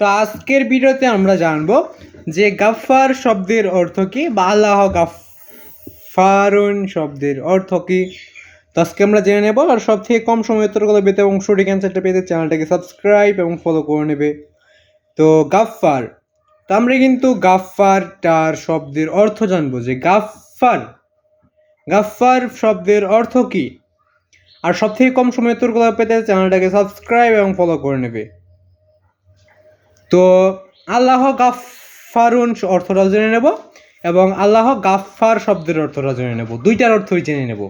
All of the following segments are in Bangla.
তো আজকের ভিডিওতে আমরা জানব যে গাফফার শব্দের অর্থ কী বা আল্লাহ গাফফারুন শব্দের অর্থ কী। তো আজকে আমরা জেনে নেব আর সব থেকে কম সময় উত্তরগুলো পেতে এবং সঠিক অ্যান্সারটা পেতে চ্যানেলটাকে সাবস্ক্রাইব এবং ফলো করে নেবে। তো গাফফার, তো আমরা কিন্তু গাফফারটার শব্দের অর্থ জানব যে গাফফার গাফফার শব্দের অর্থ কী? আর সব থেকে কম সময় উত্তরগুলো পেতে চ্যানেলটাকে সাবস্ক্রাইব এবং ফলো করে নেবে। তো আল্লাহ গাফফারুন অর্থটা জেনে নেব এবং আল্লাহ গাফফার শব্দের অর্থটা জেনে নেব। দুইটার অর্থই জেনে নেব।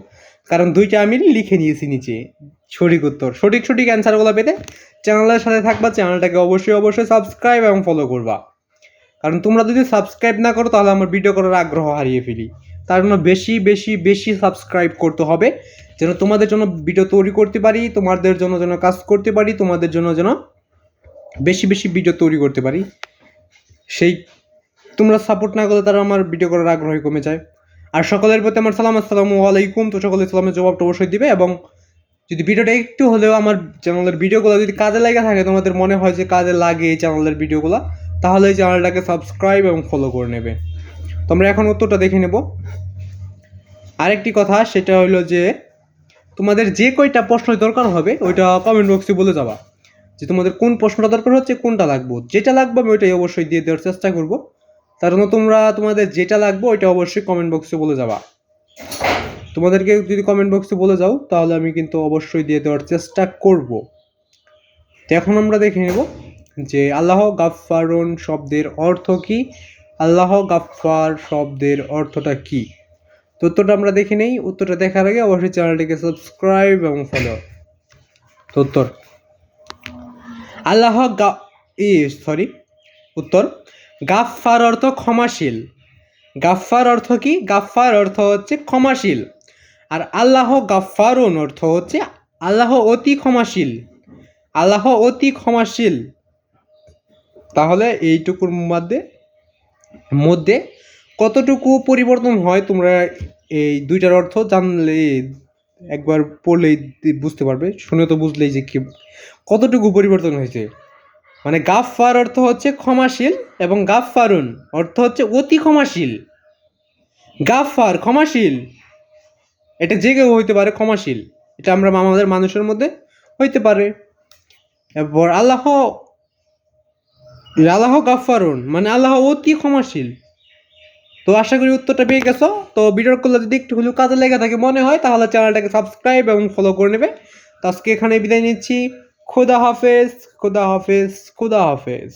কারণ দুইটা আমি লিখে নিয়েছি নিচে। সঠিক উত্তর। সঠিক সঠিক অ্যান্সারগুলো পেতে চ্যানেলের সাথে থাকবা। চ্যানেলটাকে অবশ্যই অবশ্যই সাবস্ক্রাইব এবং ফলো করবা। কারণ তোমরা যদি সাবস্ক্রাইব না করো, তাহলে আমার ভিডিও করার আগ্রহ হারিয়ে ফেলি। তার জন্য বেশি বেশি বেশি সাবস্ক্রাইব করতে হবে। যেন তোমাদের জন্য ভিডিও তৈরি করতে পারি, তোমাদের জন্য যেন কাজ করতে পারি, তোমাদের জন্য যেন বেশি বেশি ভিডিও তৈরি করতে পারি। সেই তোমরা সাপোর্ট না করলে তারা আমার ভিডিও করার আগ্রহ কমে যায়। আর সকলের প্রতি আমার সালাম, আসসালামু আলাইকুম। তো সকলের সালামের জবাবটা অবশ্যই দিবে এবং যদি ভিডিওটা একটু হলেও আমার চ্যানেলের ভিডিওগুলো যদি কাজে লেগে থাকে, তোমাদের মনে হয় যে কাজে লাগে এই চ্যানেলের ভিডিওগুলো তাহলে এই চ্যানেলটাকে সাবস্ক্রাইব এবং ফলো করে নেবে। তো আমরা এখন উত্তরটা দেখে নেব। আরেকটি কথা, সেটা হলো যে তোমাদের যে কয়টা প্রশ্ন দরকার হবে, ওইটা কমেন্ট বক্সে বলে যাবা। যে তোমাদের কোন প্রশ্নটা দরকার হচ্ছে, কোনটা লাগবে? যেটা লাগবে আমি ওইটাই অবশ্যই দিয়ে দেওয়ার চেষ্টা করব। তার জন্য তোমরা তোমাদের যেটা লাগবে ওইটা অবশ্যই কমেন্ট বক্সে বলে যাবা। তোমাদেরকে যদি কমেন্ট বক্সে বলে যাও, তাহলে আমি কিন্তু অবশ্যই দিয়ে দেওয়ার চেষ্টা করব। তো এখন আমরা দেখে নেব যে আল্লাহ গাফফারুন শব্দের অর্থ কি? আল্লাহ গাফফার শব্দের অর্থটা কি? তো উত্তরটা আমরা দেখে নেই, উত্তরটা দেখার আগে অবশ্যই চ্যানেলটিকে সাবস্ক্রাইব এবং ফলো তো আল্লাহ গা, ই সরি উত্তর। গাফফার অর্থ ক্ষমাশীল। গাফফার অর্থ কি? গাফফার অর্থ হচ্ছে ক্ষমাশীল। আর আল্লাহ গাফফারুন অর্থ হচ্ছে আল্লাহ অতি ক্ষমাশীল। আল্লাহ অতি ক্ষমাশীল। তাহলে এইটুকুর মধ্যে মধ্যে কতটুকু পরিবর্তন হয় তোমরা এই দুইটার অর্থ জানলে? একবার পড়লেই বুঝতে পারবে, শুনে তো বুঝলেই যে কি কতটুকু পরিবর্তন হয়েছে। মানে গাফফার অর্থ হচ্ছে ক্ষমাশীল এবং গাফফারুন অর্থ হচ্ছে অতি ক্ষমাশীল। গাফফার, ক্ষমাশীল। এটা যে কেউ হইতে পারে ক্ষমাশীল। এটা আমরা আমাদের মানুষের মধ্যে হইতে পারে। এরপর আল্লাহ আল্লাহ গাফফারুন মানে আল্লাহ অতি ক্ষমাশীল। তো আশা করি উত্তরটা পেয়ে গেছো। তো ভিডিওর করলে যদি একটু হলেও কাজে লেগে থাকে মনে হয়, তাহলে চ্যানেলটাকে সাবস্ক্রাইব এবং ফলো করে নেবে। তো আজকে এখানে বিদায় নিচ্ছি। খুদা হাফেজ, খোদা হাফেজ, খুদা হাফেজ।